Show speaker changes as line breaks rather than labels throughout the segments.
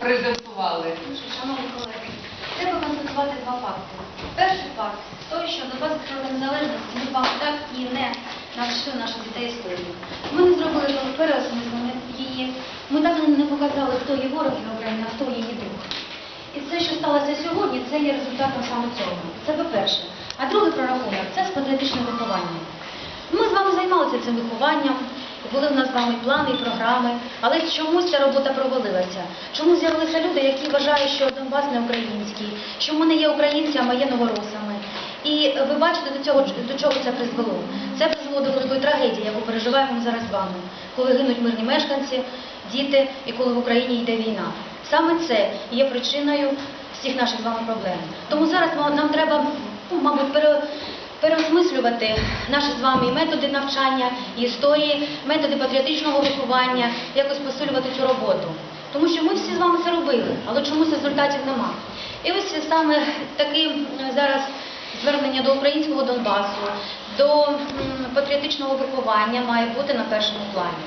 презентували.
Шановні колеги, треба констатувати два факти. Перший факт той, що до 20 років незалежності ми з вами так і не навчили наших дітей історії. Ми не зробили переосмислення її. Ми так не показали, хто є ворог і а хто її друг. І це, що сталося сьогодні, це є результатом саме цього. Це по-перше. А другий прорахунок це з патріотичним вихованням. Ми з вами займалися цим вихованням, були в нас з вами плани і програми, але чомусь ця робота провалилася. Чому з'явилися люди, які вважають, що Донбас не український, що ми не є українцями, а є новоросами. І ви бачите, до цього до чого це призвело. Це призвело до великої трагедії, яку переживаємо зараз з вами, коли гинуть мирні мешканці, діти і коли в Україні йде війна. Саме це є причиною всіх наших з вами проблем. Тому зараз нам треба, ну, мабуть, пере, переосмислювати наші з вами методи навчання, історії, методи патріотичного виховання, якось посилювати цю роботу. Тому що ми всі з вами це робили, але чомусь результатів нема. І ось саме таке зараз звернення до українського Донбасу, до патріотичного виховання має бути на першому плані.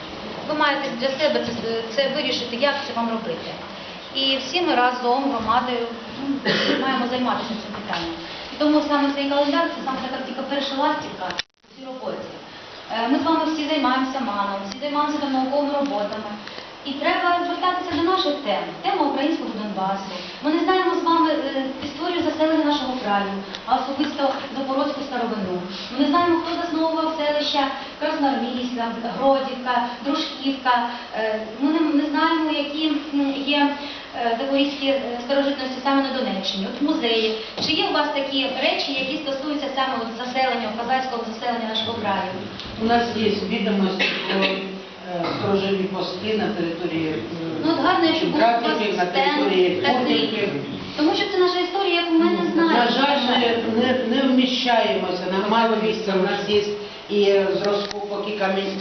Ви маєте для себе це, це вирішити, як це вам робити. І всі ми разом, громадою, маємо займатися цим питанням. Тому саме цей календар це саме така тільки перша ластівка у цій роботі. Ми з вами всі займаємося маном, всі займаємося науковими роботами. І треба звертатися до наших тем. Тема українського Донбасу. Ми не знаємо з вами е, історію заселення нашого краю, а особисто Запорозьку старовину. Ми не знаємо, хто засновував селища Красноармійська, Гродівка, Дружківка. Е, Ми не знаємо, які є е, е, старожитності саме на Донеччині, от музеї. Чи є у вас такі речі, які стосуються саме от заселення, козацького заселення нашого краю?
У нас є відомості про е, сторожові пости на території е,
Ну, от гарно, якщо був у вас
на території
стенд такий. Тому що це наша історія, яку ми не знаємо.
На жаль, ми не, не вміщаємося, нам мало місця. У нас є і з розкопок, і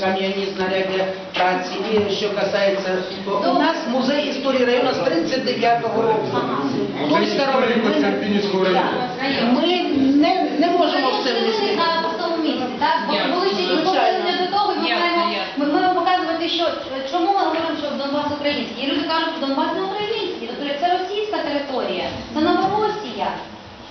кам'яні знаряддя праці, і що касається. У нас музей історії району з 39-го року. Той старовини.
Карпінівського району.
Ми не, не можемо в це вмістити.
на пустому місці, так? Бо були
звичайно.
повернення до того, і ми маємо, ми маємо показувати, що чому ми говоримо, що Донбас український. І люди кажуть, що Донбас не український, тобто це російська територія, це Новоросія.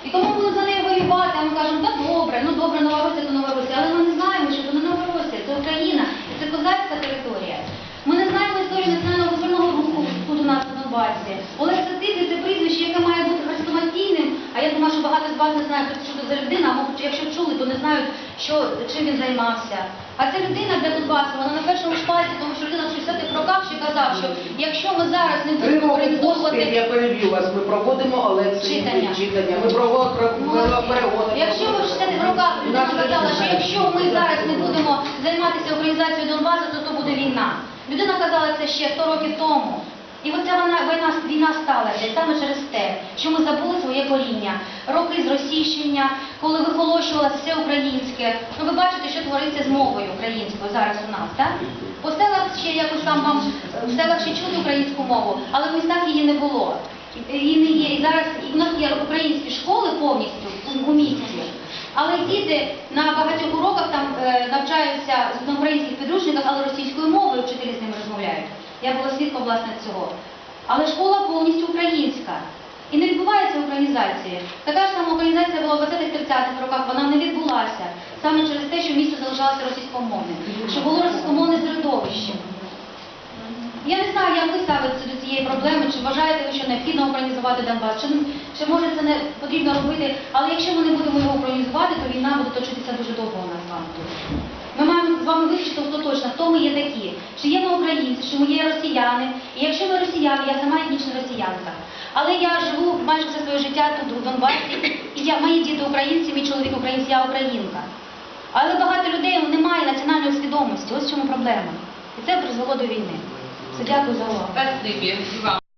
І тому будуть за нею воювати, а ми кажемо, так добре, ну добре, Новоросія, то Новоросія, але ми не знаємо, що це не Новоросія, це Україна, і це козацька територія. Ми не знаємо історію національного визвольного руху тут у нас на Донбасі. Олег Сатиди це прізвище, яке має бути хрестоматійним, а я думаю, що багато з вас не знають, що це за людина, а може, якщо чули, то не знають, що, чим він займався. А ця людина для Донбасу, вона на першому шпальці, тому що людина в 60-х роках ще казав, що якщо ми зараз не будемо організовувати...
я переб'ю вас, ми проводимо Олексій
Читання.
читання. Ми проводимо перегони.
Якщо ви в 60-х роках людина казала, що якщо ми зараз не будемо займатися українізацією Донбасу, то то буде війна. Людина казала це ще 100 років тому. І вона війна, сталася і саме через те, що ми забули своє коріння, роки зросійщення, коли вихолощувалося все українське. Ну ви бачите, що твориться з мовою українською зараз у нас, так? По селах ще якось там вам в селах ще чути українську мову, але в містах її не було. Її не є. І зараз і в нас є українські школи повністю у- у місті. Але діти на багатьох уроках там е, навчаються на українських підручниках, але російською мовою вчителі з ними розмовляють. Я була свідком власне цього. Але школа повністю українська. І не відбувається українізація. Така ж сама українізація була в 20-30-х роках, вона не відбулася. Саме через те, що місто залишалося російськомовним, що було російськомовне середовище. Я не знаю, як ви ставитеся до цієї проблеми, чи вважаєте ви, що необхідно українізувати Донбас, чи, чи може це не потрібно робити, але якщо ми не будемо його українізувати, то війна буде точитися дуже довго у нас з вами визначити остаточно, хто ми є такі, чи є ми українці, чи ми є росіяни. І якщо ми росіяни, я сама етнічна росіянка. Але я живу майже все своє життя тут, у Донбасі, і я, мої діти українці, мій чоловік українець, я українка. Але багато людей немає національної свідомості, ось в чому проблема. І це призвело до війни. Все, дякую за увагу.